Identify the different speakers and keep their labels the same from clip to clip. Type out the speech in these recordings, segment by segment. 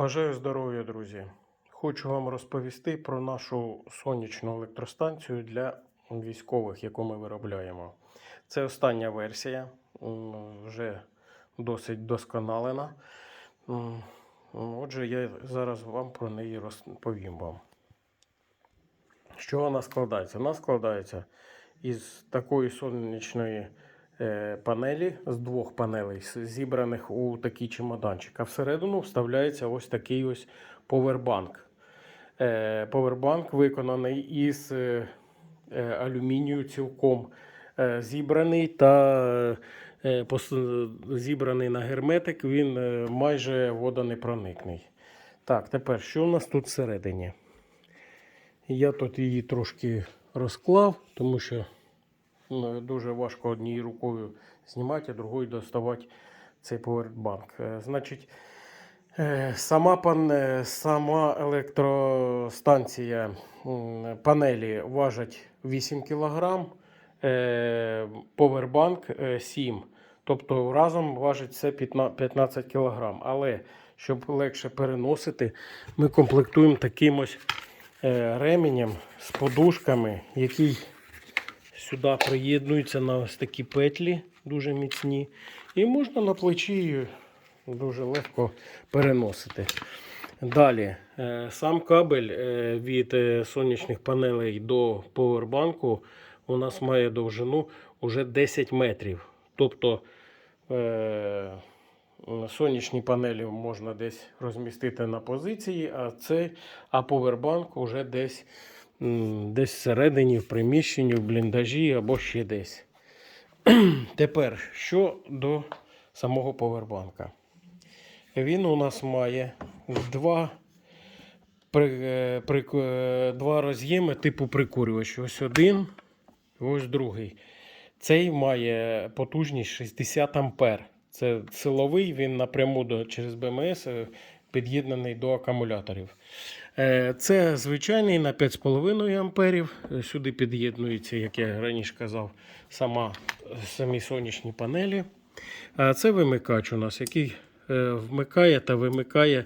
Speaker 1: Бажаю здоров'я, друзі. Хочу вам розповісти про нашу сонячну електростанцію для військових, яку ми виробляємо. Це остання версія, вже досить досконалена. Отже, я зараз вам про неї розповім вам. Що вона складається? Вона складається із такої сонячної панелі, з двох панелей, зібраних у такий чемоданчик. А всередину вставляється ось такий ось повербанк. Е, Повербанк виконаний із е, е, алюмінію цілком е, зібраний та е, зібраний на герметик. Він е, майже водонепроникний. Так, тепер що у нас тут всередині? Я тут її трошки розклав, тому що дуже важко однією рукою знімати, а другою доставати цей повербанк. Е, Значить, е, сама, пан, е, сама електростанція панелі важить 8 кг, е, повербанк е, 7 Тобто разом важить все 15 15 кг. Але щоб легше переносити, ми комплектуємо таким ось е, ременем з подушками, який сюди приєднується на ось такі петлі, дуже міцні. І можна на плечі дуже легко переносити. Далі, е, сам кабель е, від е, сонячних панелей до повербанку у нас має довжину уже 10 метрів. Тобто сонячні панелі можна десь розмістити на позиції, а цей, а повербанк уже десь, десь всередині, в приміщенні, в бліндажі або ще десь. Тепер, що до самого повербанка. Він у нас має два, при, е, при, е, два роз'єми типу прикурювач. Ось один, ось другий. Цей має потужність 60 ампер. Це силовий, він напряму до, через БМС е, під'єднаний до акумуляторів. Е, Це звичайний на 5,5 амперів. Сюди під'єднується, як я раніше казав, сама, самі сонячні панелі. А це вимикач у нас, який е, вмикає та вимикає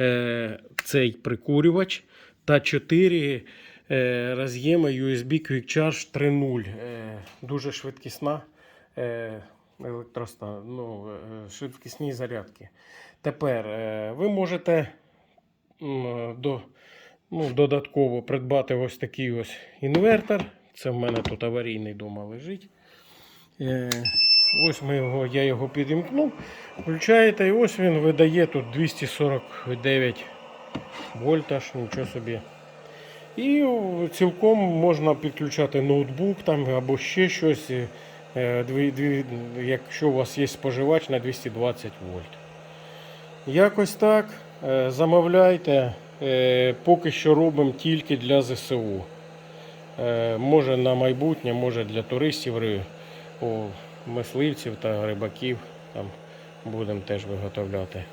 Speaker 1: е, цей прикурювач та 4 е, роз'єми USB Quick Charge 3.0. Е, дуже швидкісна електроста, ну, швидкісні зарядки. Тепер ви можете до, ну, додатково придбати ось такий ось інвертор. Це в мене тут аварійний дома лежить. Е, Ось ми його, я його підімкнув. Включаєте, і ось він видає тут 249 вольтаж, нічого собі. І цілком можна підключати ноутбук там, або ще щось, е, якщо у вас є споживач на 220 вольт. Якось так. Е, Замовляйте. Е, Поки що робимо тільки для ЗСУ. Е, Може на майбутнє, може для туристів, мисливців та рибаків. Там будемо теж виготовляти.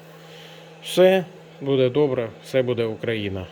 Speaker 1: Все буде добре, все буде Україна.